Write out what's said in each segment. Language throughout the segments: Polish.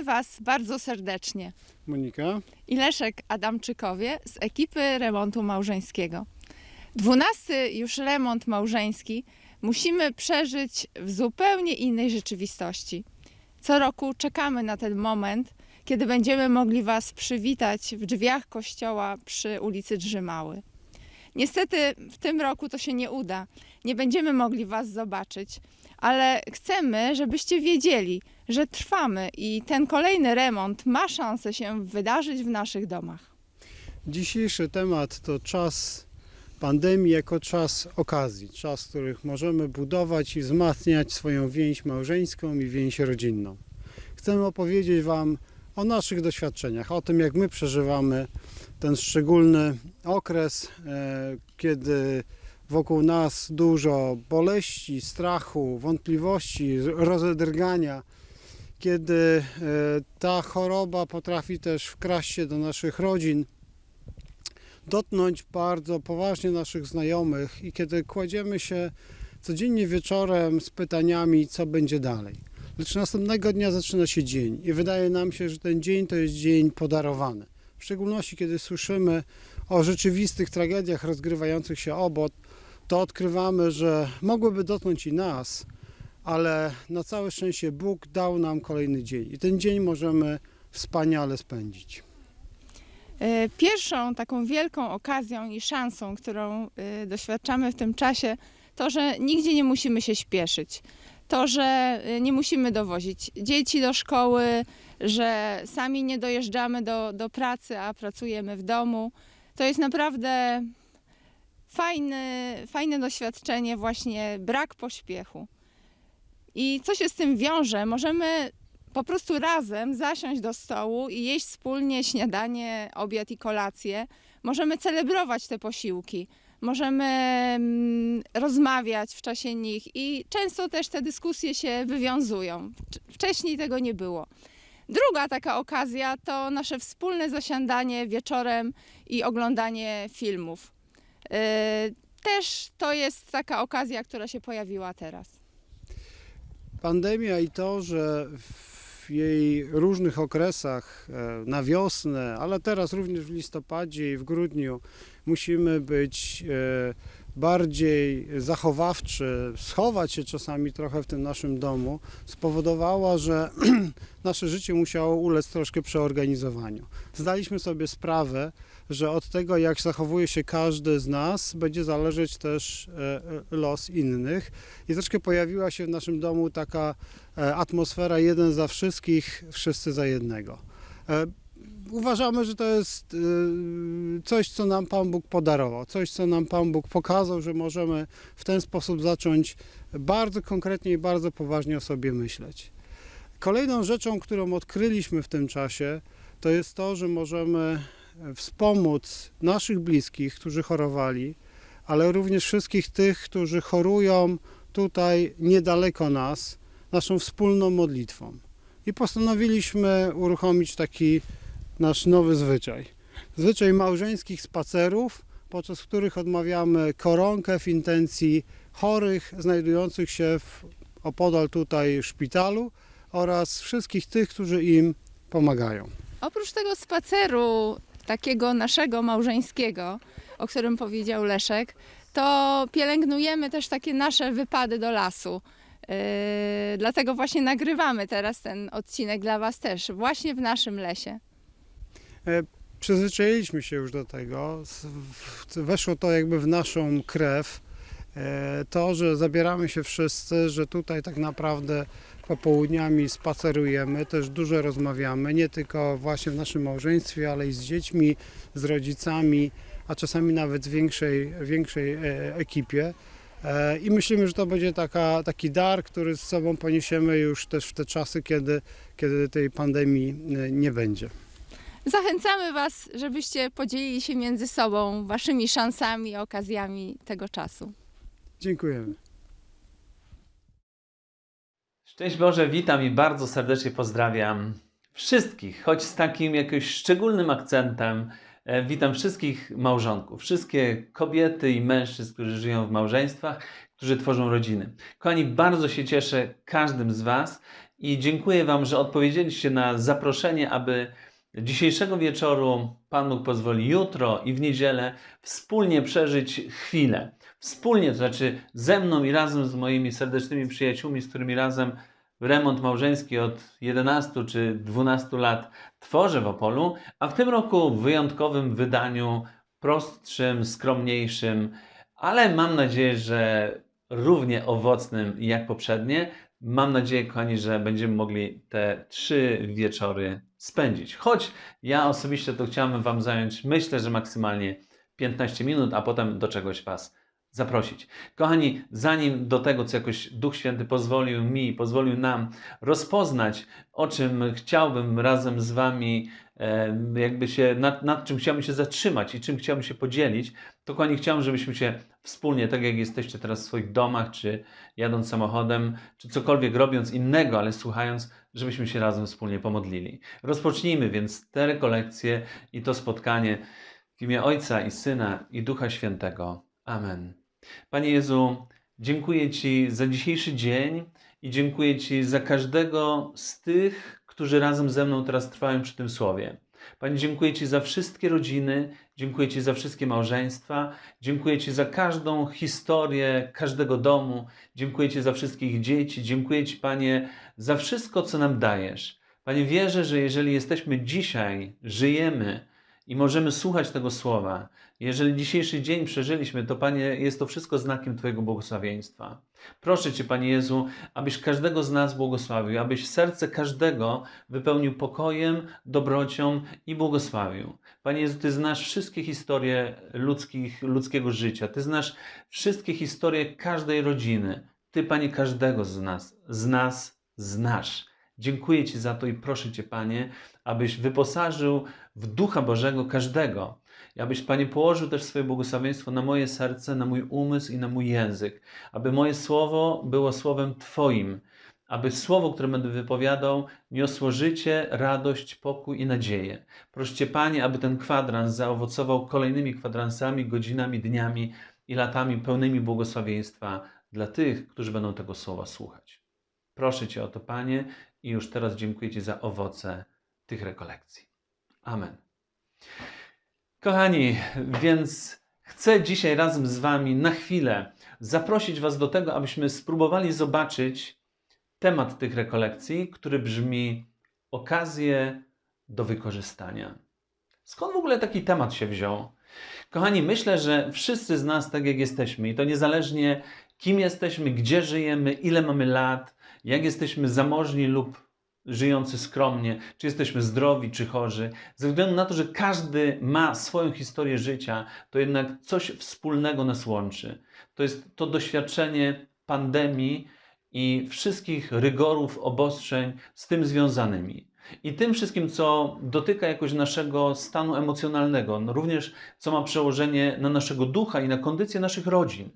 Witamy Was bardzo serdecznie. Monika. I Leszek Adamczykowie z ekipy remontu małżeńskiego. Dwunasty już remont małżeński musimy przeżyć w zupełnie innej rzeczywistości. Co roku czekamy na ten moment, kiedy będziemy mogli Was przywitać w drzwiach kościoła przy ulicy Drzymały. Niestety w tym roku to się nie uda. Nie będziemy mogli Was zobaczyć, ale chcemy, żebyście wiedzieli, że trwamy i ten kolejny remont ma szansę się wydarzyć w naszych domach. Dzisiejszy temat to czas pandemii jako czas okazji, czas, w których możemy budować i wzmacniać swoją więź małżeńską i więź rodzinną. Chcemy opowiedzieć Wam o naszych doświadczeniach, o tym jak my przeżywamy ten szczególny okres, e, kiedy wokół nas dużo boleści, strachu, wątpliwości, rozedrgania, kiedy e, ta choroba potrafi też wkraść się do naszych rodzin, dotknąć bardzo poważnie naszych znajomych i kiedy kładziemy się codziennie wieczorem z pytaniami, co będzie dalej. Lecz następnego dnia zaczyna się dzień i wydaje nam się, że ten dzień to jest dzień podarowany. W szczególności, kiedy słyszymy o rzeczywistych tragediach rozgrywających się obok, to odkrywamy, że mogłyby dotknąć i nas, ale na całe szczęście Bóg dał nam kolejny dzień i ten dzień możemy wspaniale spędzić. E, Pierwszą taką wielką okazją i szansą, którą e, doświadczamy w tym czasie, to, że nigdzie nie musimy się śpieszyć. To, że e, nie musimy dowozić dzieci do szkoły, że sami nie dojeżdżamy do, do pracy, a pracujemy w domu. To jest naprawdę fajne, fajne doświadczenie, właśnie brak pośpiechu. I co się z tym wiąże? Możemy po prostu razem zasiąść do stołu i jeść wspólnie śniadanie, obiad i kolację. Możemy celebrować te posiłki, możemy mm, rozmawiać w czasie nich i często też te dyskusje się wywiązują. Wcz- Wcześniej tego nie było. Druga taka okazja to nasze wspólne zasiadanie wieczorem i oglądanie filmów. Yy, Też to jest taka okazja, która się pojawiła teraz. Pandemia i to, że w jej różnych okresach e, na wiosnę, ale teraz również w listopadzie i w grudniu musimy być e, bardziej zachowawczy, schować się czasami trochę w tym naszym domu, spowodowała, że nasze życie musiało ulec troszkę przeorganizowaniu. Zdaliśmy sobie sprawę, że od tego, jak zachowuje się każdy z nas, będzie zależeć też e, e, los innych. I troszkę pojawiła się w naszym domu taka e, atmosfera jeden za wszystkich, wszyscy za jednego. E, Uważamy, że to jest e, coś, co nam Pan Bóg podarował, coś, co nam Pan Bóg pokazał, że możemy w ten sposób zacząć bardzo konkretnie i bardzo poważnie o sobie myśleć. Kolejną rzeczą, którą odkryliśmy w tym czasie, to jest to, że możemy wspomóc naszych bliskich, którzy chorowali, ale również wszystkich tych, którzy chorują tutaj niedaleko nas, naszą wspólną modlitwą. I postanowiliśmy uruchomić taki nasz nowy zwyczaj. Zwyczaj małżeńskich spacerów, podczas których odmawiamy koronkę w intencji chorych znajdujących się w opodal tutaj szpitalu oraz wszystkich tych, którzy im pomagają. Oprócz tego spaceru, takiego naszego małżeńskiego, o którym powiedział Leszek, to pielęgnujemy też takie nasze wypady do lasu. Yy, dlatego właśnie nagrywamy teraz ten odcinek dla Was też, właśnie w naszym lesie. Przyzwyczailiśmy się już do tego, weszło to jakby w naszą krew. E, To, że zabieramy się wszyscy, że tutaj tak naprawdę popołudniami spacerujemy, też dużo rozmawiamy, nie tylko właśnie w naszym małżeństwie, ale i z dziećmi, z rodzicami, a czasami nawet w większej, większej e, ekipie. E, I myślimy, że to będzie taka, taki dar, który z sobą poniesiemy już też w te czasy, kiedy, kiedy tej pandemii e, nie będzie. Zachęcamy Was, żebyście podzielili się między sobą Waszymi szansami, okazjami tego czasu. Dziękujemy. Szczęść Boże, witam i bardzo serdecznie pozdrawiam wszystkich, choć z takim jakimś szczególnym akcentem. E, Witam wszystkich małżonków, wszystkie kobiety i mężczyzn, którzy żyją w małżeństwach, którzy tworzą rodziny. Kochani, bardzo się cieszę każdym z Was I dziękuję Wam, że odpowiedzieliście na zaproszenie, aby dzisiejszego wieczoru, Pan Bóg pozwoli jutro i w niedzielę, wspólnie przeżyć chwilę. Wspólnie, to znaczy ze mną i razem z moimi serdecznymi przyjaciółmi, z którymi razem remont małżeński od 11 czy 12 lat tworzę w Opolu, a w tym roku w wyjątkowym wydaniu, prostszym, skromniejszym, ale mam nadzieję, że równie owocnym jak poprzednie. Mam nadzieję, kochani, że będziemy mogli te trzy wieczory spędzić. Choć ja osobiście to chciałem Wam zająć, myślę, że maksymalnie 15 minut, a potem do czegoś Was zaprosić. Kochani, zanim do tego, co jakoś Duch Święty pozwolił mi, pozwolił nam rozpoznać, o czym chciałbym razem z Wami, e, jakby się, nad, nad czym chciałbym się zatrzymać i czym chciałbym się podzielić, to kochani, chciałbym, żebyśmy się wspólnie, tak jak jesteście teraz w swoich domach, czy jadąc samochodem, czy cokolwiek robiąc innego, ale słuchając, żebyśmy się razem wspólnie pomodlili. Rozpocznijmy więc te rekolekcje i to spotkanie w imię Ojca i Syna i Ducha Świętego. Amen. Panie Jezu, dziękuję Ci za dzisiejszy dzień i dziękuję Ci za każdego z tych, którzy razem ze mną teraz trwają przy tym słowie. Panie, dziękuję Ci za wszystkie rodziny, dziękuję Ci za wszystkie małżeństwa, dziękuję Ci za każdą historię każdego domu, dziękuję Ci za wszystkich dzieci, dziękuję Ci, Panie, za wszystko, co nam dajesz. Panie, wierzę, że jeżeli jesteśmy dzisiaj, żyjemy i możemy słuchać tego słowa, jeżeli dzisiejszy dzień przeżyliśmy, to Panie, jest to wszystko znakiem Twojego błogosławieństwa. Proszę Cię, Panie Jezu, abyś każdego z nas błogosławił, abyś serce każdego wypełnił pokojem, dobrocią i błogosławił. Panie Jezu, Ty znasz wszystkie historie ludzkich, ludzkiego życia, Ty znasz wszystkie historie każdej rodziny. Ty, Panie, każdego z nas, z nas znasz. Dziękuję Ci za to i proszę Cię, Panie, abyś wyposażył w Ducha Bożego każdego. Abyś, Panie, położył też swoje błogosławieństwo na moje serce, na mój umysł i na mój język. Aby moje słowo było słowem Twoim. Aby słowo, które będę wypowiadał, niosło życie, radość, pokój i nadzieję. Proszę Cię, Panie, aby ten kwadrans zaowocował kolejnymi kwadransami, godzinami, dniami i latami pełnymi błogosławieństwa dla tych, którzy będą tego słowa słuchać. Proszę Cię o to, Panie, i już teraz dziękuję Ci za owoce tych rekolekcji. Amen. Kochani, więc chcę dzisiaj razem z Wami na chwilę zaprosić Was do tego, abyśmy spróbowali zobaczyć temat tych rekolekcji, który brzmi okazje do wykorzystania. Skąd w ogóle taki temat się wziął? Kochani, myślę, że wszyscy z nas, tak jak jesteśmy, i to niezależnie kim jesteśmy, gdzie żyjemy, ile mamy lat, jak jesteśmy zamożni lub żyjący skromnie, czy jesteśmy zdrowi, czy chorzy, ze względu na to, że każdy ma swoją historię życia, to jednak coś wspólnego nas łączy. To jest to doświadczenie pandemii i wszystkich rygorów, obostrzeń z tym związanymi. I tym wszystkim, co dotyka jakoś naszego stanu emocjonalnego, no również co ma przełożenie na naszego ducha i na kondycję naszych rodzin.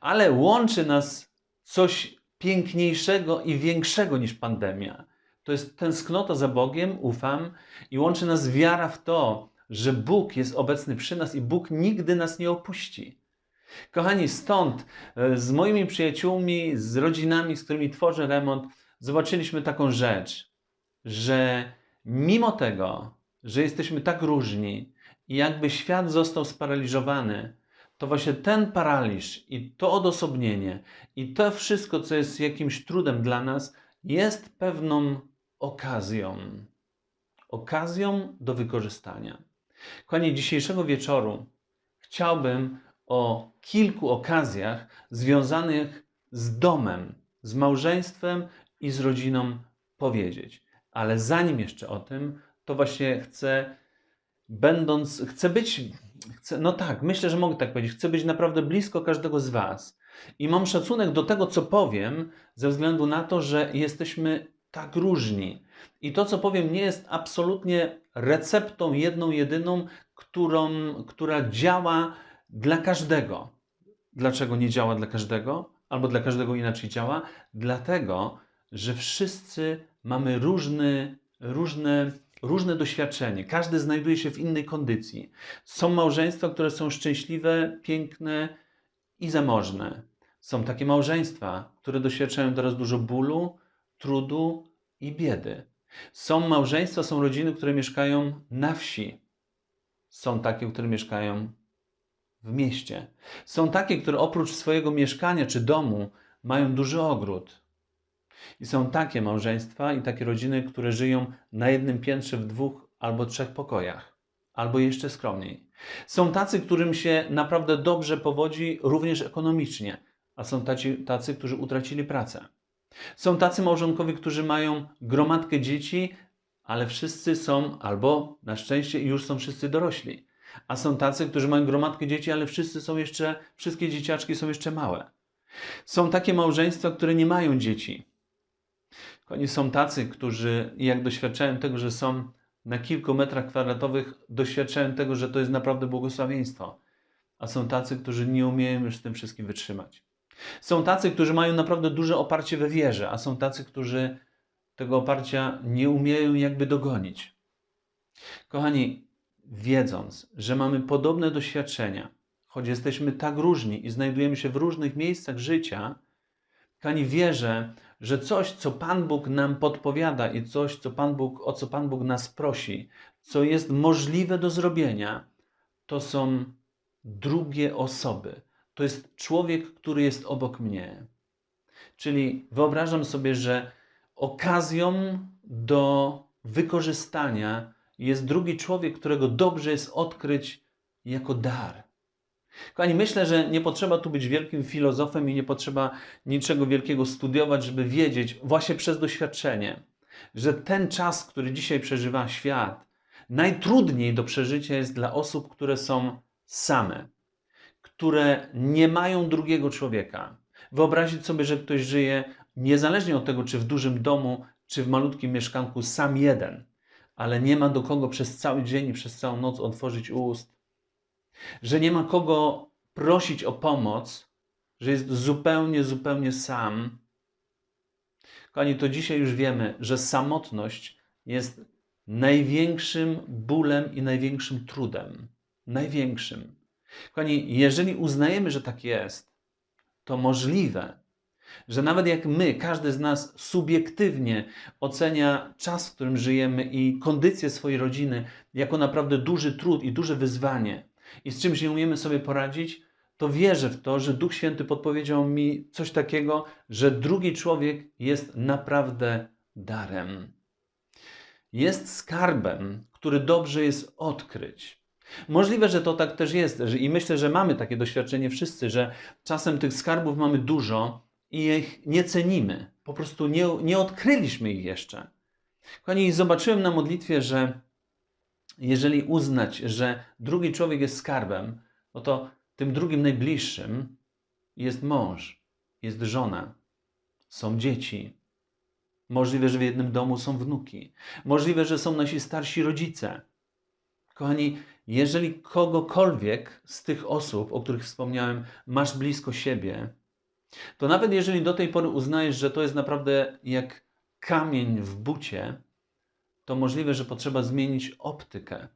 Ale łączy nas coś piękniejszego i większego niż pandemia. To jest tęsknota za Bogiem, ufam, i łączy nas wiara w to, że Bóg jest obecny przy nas i Bóg nigdy nas nie opuści. Kochani, stąd e, z moimi przyjaciółmi, z rodzinami, z którymi tworzę remont, zobaczyliśmy taką rzecz, że mimo tego, że jesteśmy tak różni i jakby świat został sparaliżowany, to właśnie ten paraliż i to odosobnienie i to wszystko, co jest jakimś trudem dla nas, jest pewną okazją. Okazją do wykorzystania. Kochani, dzisiejszego wieczoru chciałbym o kilku okazjach związanych z domem, z małżeństwem i z rodziną powiedzieć. Ale zanim jeszcze o tym, to właśnie chcę, będąc, chcę być, chcę, no tak, myślę, że mogę tak powiedzieć, chcę być naprawdę blisko każdego z Was. I mam szacunek do tego, co powiem, ze względu na to, że jesteśmy tak różni. I to, co powiem, nie jest absolutnie receptą jedną, jedyną, którą, która działa dla każdego. Dlaczego nie działa dla każdego? Albo dla każdego inaczej działa? Dlatego, że wszyscy mamy różny, różne, różne doświadczenie. Każdy znajduje się w innej kondycji. Są małżeństwa, które są szczęśliwe, piękne i zamożne. Są takie małżeństwa, które doświadczają teraz dużo bólu, trudu, i biedy. Są małżeństwa, są rodziny, które mieszkają na wsi. Są takie, które mieszkają w mieście. Są takie, które oprócz swojego mieszkania czy domu mają duży ogród. I są takie małżeństwa i takie rodziny, które żyją na jednym piętrze w dwóch albo trzech pokojach, albo jeszcze skromniej. Są tacy, którym się naprawdę dobrze powodzi również ekonomicznie, a są tacy, tacy którzy utracili pracę. Są tacy małżonkowie, którzy mają gromadkę dzieci, ale wszyscy są, albo na szczęście już są wszyscy dorośli. A są tacy, którzy mają gromadkę dzieci, ale wszyscy są jeszcze, wszystkie dzieciaczki są jeszcze małe. Są takie małżeństwa, które nie mają dzieci. Oni są tacy, którzy, jak doświadczają tego, że są na kilku metrach kwadratowych, doświadczają tego, że to jest naprawdę błogosławieństwo. A są tacy, którzy nie umieją już z tym wszystkim wytrzymać. Są tacy, którzy mają naprawdę duże oparcie we wierze, a są tacy, którzy tego oparcia nie umieją jakby dogonić. Kochani, wiedząc, że mamy podobne doświadczenia, choć jesteśmy tak różni i znajdujemy się w różnych miejscach życia, kochani, wierzę, że coś, co Pan Bóg nam podpowiada i coś, co Pan Bóg, o co Pan Bóg nas prosi, co jest możliwe do zrobienia, to są drugie osoby. To jest człowiek, który jest obok mnie. Czyli wyobrażam sobie, że okazją do wykorzystania jest drugi człowiek, którego dobrze jest odkryć jako dar. Kochani, myślę, że nie potrzeba tu być wielkim filozofem i nie potrzeba niczego wielkiego studiować, żeby wiedzieć właśnie przez doświadczenie, że ten czas, który dzisiaj przeżywa świat, najtrudniej do przeżycia jest dla osób, które są same, które nie mają drugiego człowieka. Wyobrazić sobie, że ktoś żyje niezależnie od tego, czy w dużym domu, czy w malutkim mieszkanku, sam jeden, ale nie ma do kogo przez cały dzień i przez całą noc otworzyć ust, że nie ma kogo prosić o pomoc, że jest zupełnie, zupełnie sam. Kochani, to dzisiaj już wiemy, że samotność jest największym bólem i największym trudem. Największym. Kochani, jeżeli uznajemy, że tak jest, to możliwe, że nawet jak my, każdy z nas subiektywnie ocenia czas, w którym żyjemy i kondycję swojej rodziny jako naprawdę duży trud i duże wyzwanie i z czymś nie umiemy sobie poradzić, to wierzę w to, że Duch Święty podpowiedział mi coś takiego, że drugi człowiek jest naprawdę darem. Jest skarbem, który dobrze jest odkryć. Możliwe, że to tak też jest i myślę, że mamy takie doświadczenie wszyscy, że czasem tych skarbów mamy dużo i ich nie cenimy. Po prostu nie, nie odkryliśmy ich jeszcze. Kochani, zobaczyłem na modlitwie, że jeżeli uznać, że drugi człowiek jest skarbem, no to tym drugim najbliższym jest mąż, jest żona, są dzieci. Możliwe, że w jednym domu są wnuki. Możliwe, że są nasi starsi rodzice. Kochani, jeżeli kogokolwiek z tych osób, o których wspomniałem, masz blisko siebie, to nawet jeżeli do tej pory uznajesz, że to jest naprawdę jak kamień w bucie, to możliwe, że potrzeba zmienić optykę,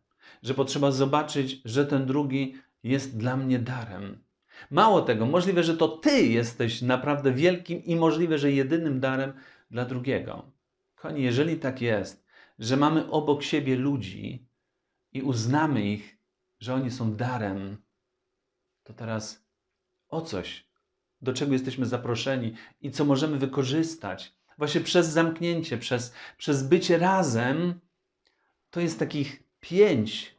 że potrzeba zobaczyć, że ten drugi jest dla mnie darem. Mało tego, możliwe, że to ty jesteś naprawdę wielkim i możliwe, że jedynym darem dla drugiego. Kochani, jeżeli tak jest, że mamy obok siebie ludzi i uznamy ich, że oni są darem, to teraz o coś, do czego jesteśmy zaproszeni i co możemy wykorzystać, właśnie przez zamknięcie, przez, przez bycie razem, to jest takich pięć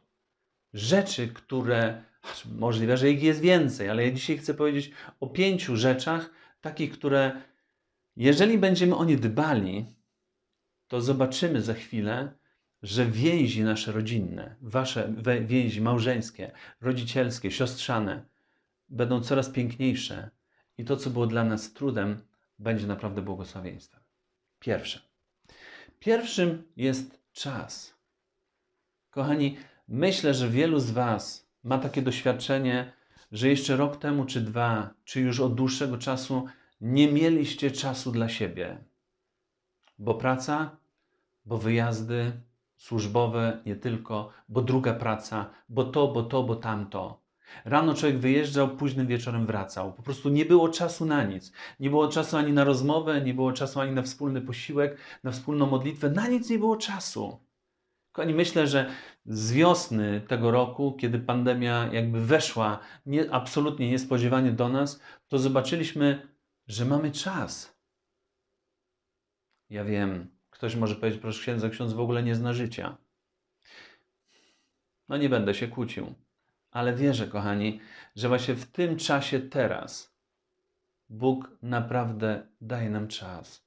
rzeczy, które możliwe, że ich jest więcej, ale ja dzisiaj chcę powiedzieć o pięciu rzeczach, takich, które jeżeli będziemy o nie dbali, to zobaczymy za chwilę, że więzi nasze rodzinne, wasze więzi małżeńskie, rodzicielskie, siostrzane będą coraz piękniejsze i to, co było dla nas trudem, będzie naprawdę błogosławieństwem. Pierwsze. Pierwszym jest czas. Kochani, myślę, że wielu z Was ma takie doświadczenie, że jeszcze rok temu, czy dwa, czy już od dłuższego czasu nie mieliście czasu dla siebie. Bo praca, bo wyjazdy służbowe, nie tylko, bo druga praca, bo to, bo to, bo tamto. Rano człowiek wyjeżdżał, późnym wieczorem wracał. Po prostu nie było czasu na nic. Nie było czasu ani na rozmowę, nie było czasu ani na wspólny posiłek, na wspólną modlitwę. Na nic nie było czasu. Kochani, myślę, że z wiosny tego roku, kiedy pandemia jakby weszła nie, absolutnie niespodziewanie do nas, to zobaczyliśmy, że mamy czas. Ja wiem, ktoś może powiedzieć, proszę księdza, ksiądz w ogóle nie zna życia. No nie będę się kłócił, ale wierzę, kochani, że właśnie w tym czasie teraz Bóg naprawdę daje nam czas.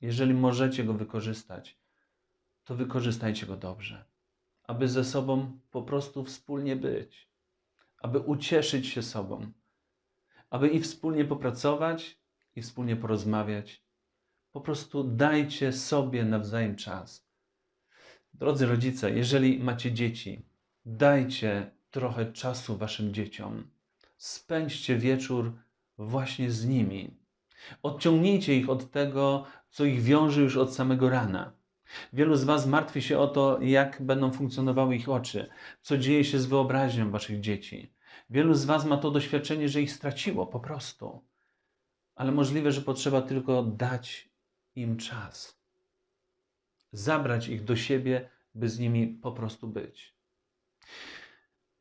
Jeżeli możecie go wykorzystać, to wykorzystajcie go dobrze, aby ze sobą po prostu wspólnie być, aby ucieszyć się sobą, aby i wspólnie popracować, i wspólnie porozmawiać. Po prostu dajcie sobie nawzajem czas. Drodzy rodzice, jeżeli macie dzieci, dajcie trochę czasu waszym dzieciom. Spędźcie wieczór właśnie z nimi. Odciągnijcie ich od tego, co ich wiąże już od samego rana. Wielu z Was martwi się o to, jak będą funkcjonowały ich oczy, co dzieje się z wyobraźnią Waszych dzieci. Wielu z Was ma to doświadczenie, że ich straciło po prostu. Ale możliwe, że potrzeba tylko dać im czas. Zabrać ich do siebie, by z nimi po prostu być.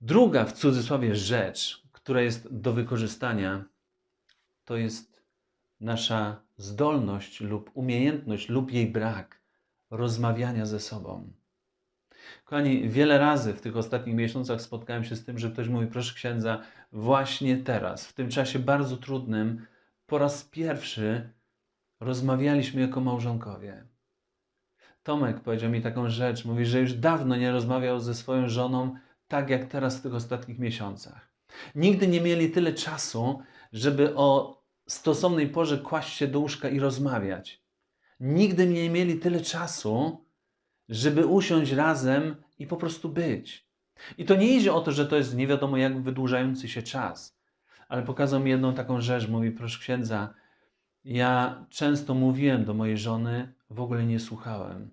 Druga w cudzysłowie rzecz, która jest do wykorzystania, to jest nasza zdolność lub umiejętność lub jej brak rozmawiania ze sobą. Kochani, wiele razy w tych ostatnich miesiącach spotkałem się z tym, że ktoś mówi, proszę księdza, właśnie teraz, w tym czasie bardzo trudnym, po raz pierwszy rozmawialiśmy jako małżonkowie. Tomek powiedział mi taką rzecz, mówi, że już dawno nie rozmawiał ze swoją żoną tak jak teraz w tych ostatnich miesiącach. Nigdy nie mieli tyle czasu, żeby o stosownej porze kłaść się do łóżka i rozmawiać. Nigdy nie mieli tyle czasu, żeby usiąść razem i po prostu być. I to nie idzie o to, że to jest nie wiadomo jak wydłużający się czas, ale pokazał mi jedną taką rzecz. Mówi, proszę księdza, ja często mówiłem do mojej żony, w ogóle nie słuchałem.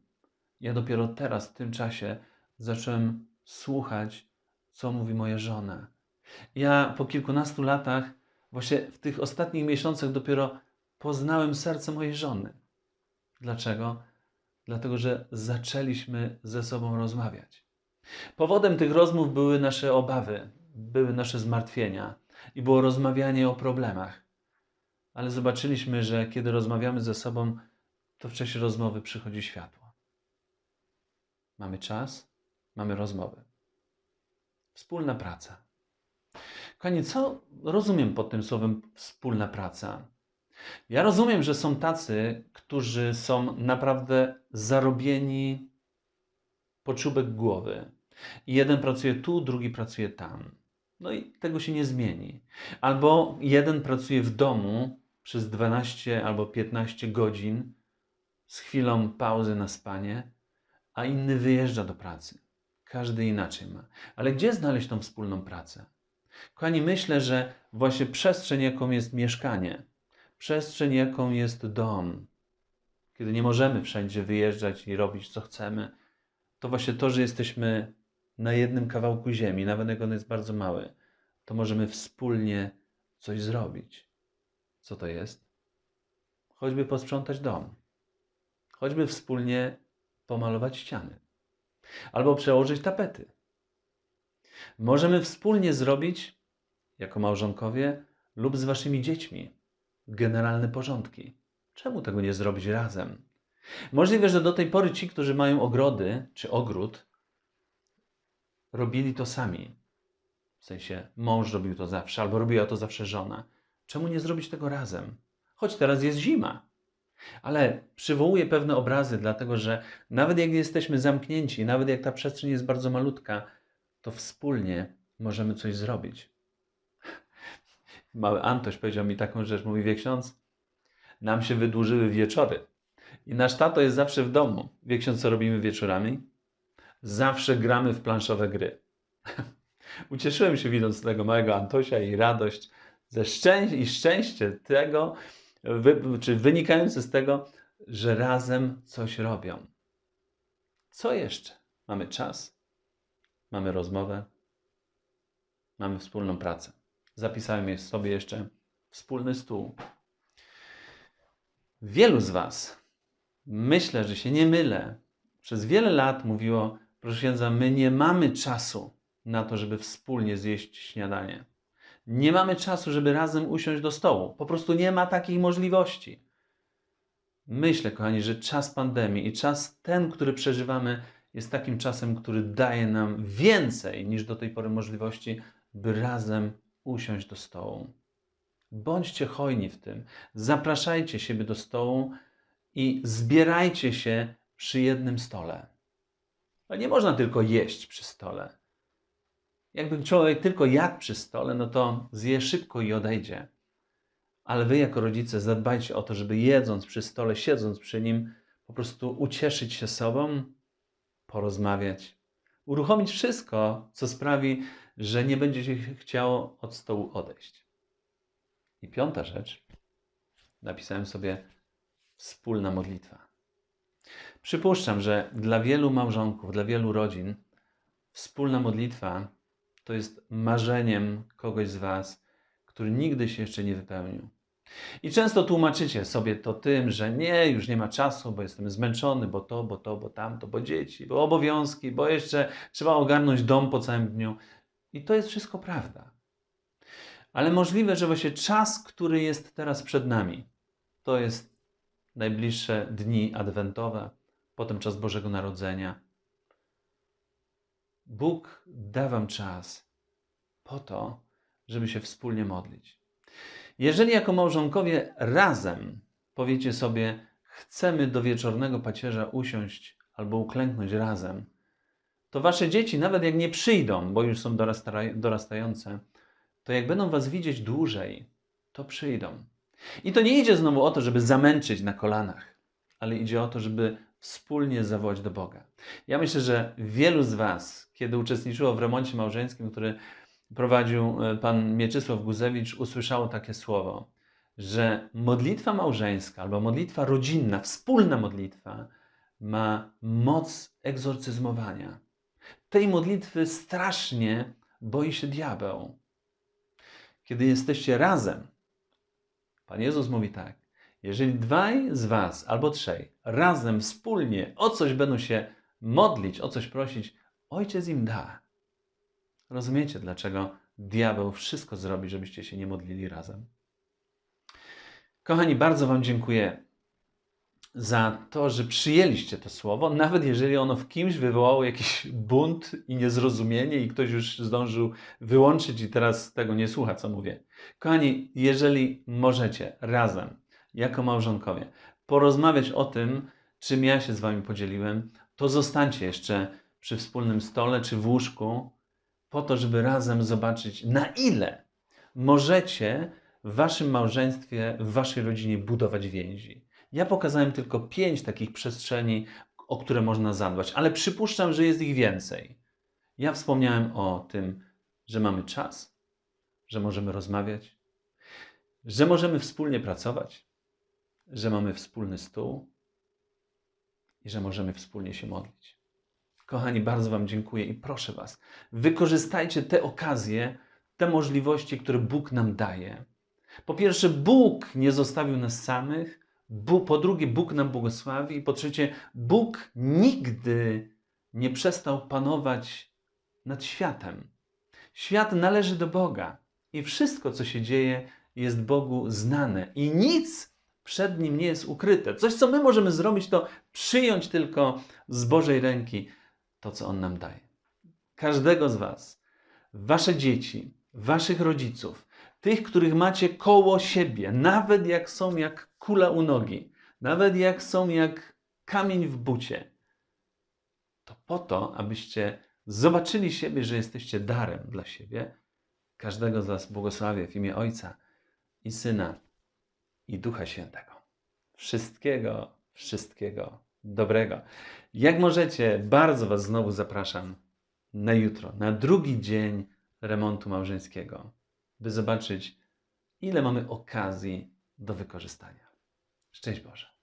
Ja dopiero teraz, w tym czasie, zacząłem słuchać, co mówi moja żona. Ja po kilkunastu latach, właśnie w tych ostatnich miesiącach, dopiero poznałem serce mojej żony. Dlaczego? Dlatego, że zaczęliśmy ze sobą rozmawiać. Powodem tych rozmów były nasze obawy, były nasze zmartwienia i było rozmawianie o problemach. Ale zobaczyliśmy, że kiedy rozmawiamy ze sobą, to w czasie rozmowy przychodzi światło. Mamy czas, mamy rozmowy. Wspólna praca. Kochani, co rozumiem pod tym słowem wspólna praca? Ja rozumiem, że są tacy, którzy są naprawdę zarobieni po czubek głowy. Jeden pracuje tu, drugi pracuje tam. No i tego się nie zmieni. Albo jeden pracuje w domu przez 12 albo 15 godzin z chwilą pauzy na spanie, a inny wyjeżdża do pracy. Każdy inaczej ma. Ale gdzie znaleźć tą wspólną pracę? Kochani, myślę, że właśnie przestrzeń, jaką jest mieszkanie, przestrzeń, jaką jest dom, kiedy nie możemy wszędzie wyjeżdżać i robić, co chcemy, to właśnie to, że jesteśmy na jednym kawałku ziemi, nawet jak on jest bardzo mały, to możemy wspólnie coś zrobić. Co to jest? Choćby posprzątać dom, choćby wspólnie pomalować ściany, albo przełożyć tapety. Możemy wspólnie zrobić, jako małżonkowie lub z waszymi dziećmi, generalne porządki. Czemu tego nie zrobić razem? Możliwe, że do tej pory ci, którzy mają ogrody czy ogród, robili to sami. W sensie mąż robił to zawsze, albo robiła to zawsze żona. Czemu nie zrobić tego razem? Choć teraz jest zima. Ale przywołuję pewne obrazy, dlatego że nawet jak jesteśmy zamknięci, nawet jak ta przestrzeń jest bardzo malutka, to wspólnie możemy coś zrobić. Mały Antoś powiedział mi taką rzecz, mówi wie ksiądz, nam się wydłużyły wieczory. I nasz tato jest zawsze w domu. Wie ksiądz, co robimy wieczorami? Zawsze gramy w planszowe gry. Ucieszyłem się widząc tego małego Antosia i radość ze szczęś i szczęście tego, wy, czy wynikające z tego, że razem coś robią. Co jeszcze? Mamy czas, mamy rozmowę, mamy wspólną pracę. Zapisałem sobie jeszcze wspólny stół. Wielu z Was, myślę, że się nie mylę, przez wiele lat mówiło, proszę księdza, my nie mamy czasu na to, żeby wspólnie zjeść śniadanie. Nie mamy czasu, żeby razem usiąść do stołu. Po prostu nie ma takiej możliwości. Myślę, kochani, że czas pandemii i czas ten, który przeżywamy, jest takim czasem, który daje nam więcej niż do tej pory możliwości, by razem usiąść do stołu. Bądźcie hojni w tym. Zapraszajcie siebie do stołu i zbierajcie się przy jednym stole. No nie można tylko jeść przy stole. Jakby człowiek tylko jadł przy stole, no to zje szybko i odejdzie. Ale wy, jako rodzice, zadbajcie o to, żeby jedząc przy stole, siedząc przy nim, po prostu ucieszyć się sobą, porozmawiać, uruchomić wszystko, co sprawi, że nie będzie się chciało od stołu odejść. I piąta rzecz, napisałem sobie wspólna modlitwa. Przypuszczam, że dla wielu małżonków, dla wielu rodzin, wspólna modlitwa to jest marzeniem kogoś z Was, który nigdy się jeszcze nie wypełnił. I często tłumaczycie sobie to tym, że nie, już nie ma czasu, bo jestem zmęczony, bo to, bo to, bo tamto, bo dzieci, bo obowiązki, bo jeszcze trzeba ogarnąć dom po całym dniu. I to jest wszystko prawda. Ale możliwe, że właśnie czas, który jest teraz przed nami, to jest najbliższe dni adwentowe, potem czas Bożego Narodzenia. Bóg da Wam czas po to, żeby się wspólnie modlić. Jeżeli jako małżonkowie razem powiecie sobie, chcemy do wieczornego pacierza usiąść albo uklęknąć razem, to wasze dzieci, nawet jak nie przyjdą, bo już są dorasta- dorastające, to jak będą was widzieć dłużej, to przyjdą. I to nie idzie znowu o to, żeby zamęczyć na kolanach, ale idzie o to, żeby wspólnie zawołać do Boga. Ja myślę, że wielu z was, kiedy uczestniczyło w remoncie małżeńskim, który prowadził e, pan Mieczysław Guzewicz, usłyszało takie słowo, że modlitwa małżeńska albo modlitwa rodzinna, wspólna modlitwa ma moc egzorcyzmowania. Tej modlitwy strasznie boi się diabeł. Kiedy jesteście razem, Pan Jezus mówi tak: jeżeli dwaj z was albo trzej razem wspólnie o coś będą się modlić, o coś prosić, Ojciec im da. Rozumiecie, dlaczego diabeł wszystko zrobi, żebyście się nie modlili razem? Kochani, bardzo Wam dziękuję za to, że przyjęliście to słowo, nawet jeżeli ono w kimś wywołało jakiś bunt i niezrozumienie, i ktoś już zdążył wyłączyć i teraz tego nie słucha, co mówię. Kochani, jeżeli możecie razem, jako małżonkowie, porozmawiać o tym, czym ja się z Wami podzieliłem, to zostańcie jeszcze przy wspólnym stole czy w łóżku, po to, żeby razem zobaczyć, na ile możecie w Waszym małżeństwie, w Waszej rodzinie budować więzi. Ja pokazałem tylko pięć takich przestrzeni, o które można zadbać, ale przypuszczam, że jest ich więcej. Ja wspomniałem o tym, że mamy czas, że możemy rozmawiać, że możemy wspólnie pracować, że mamy wspólny stół i że możemy wspólnie się modlić. Kochani, bardzo Wam dziękuję i proszę Was, wykorzystajcie te okazje, te możliwości, które Bóg nam daje. Po pierwsze, Bóg nie zostawił nas samych, po drugie, Bóg nam błogosławi, i po trzecie, Bóg nigdy nie przestał panować nad światem. Świat należy do Boga i wszystko, co się dzieje, jest Bogu znane i nic przed Nim nie jest ukryte. Coś, co my możemy zrobić, to przyjąć tylko z Bożej ręki to, co On nam daje. Każdego z Was, Wasze dzieci, Waszych rodziców, tych, których macie koło siebie, nawet jak są jak kula u nogi, nawet jak są jak kamień w bucie, to po to, abyście zobaczyli siebie, że jesteście darem dla siebie, każdego z Was błogosławię w imię Ojca i Syna i Ducha Świętego. Wszystkiego, wszystkiego dobrego. Jak możecie, bardzo Was znowu zapraszam na jutro, na drugi dzień remontu małżeńskiego, by zobaczyć, ile mamy okazji do wykorzystania. Szczęść Boże.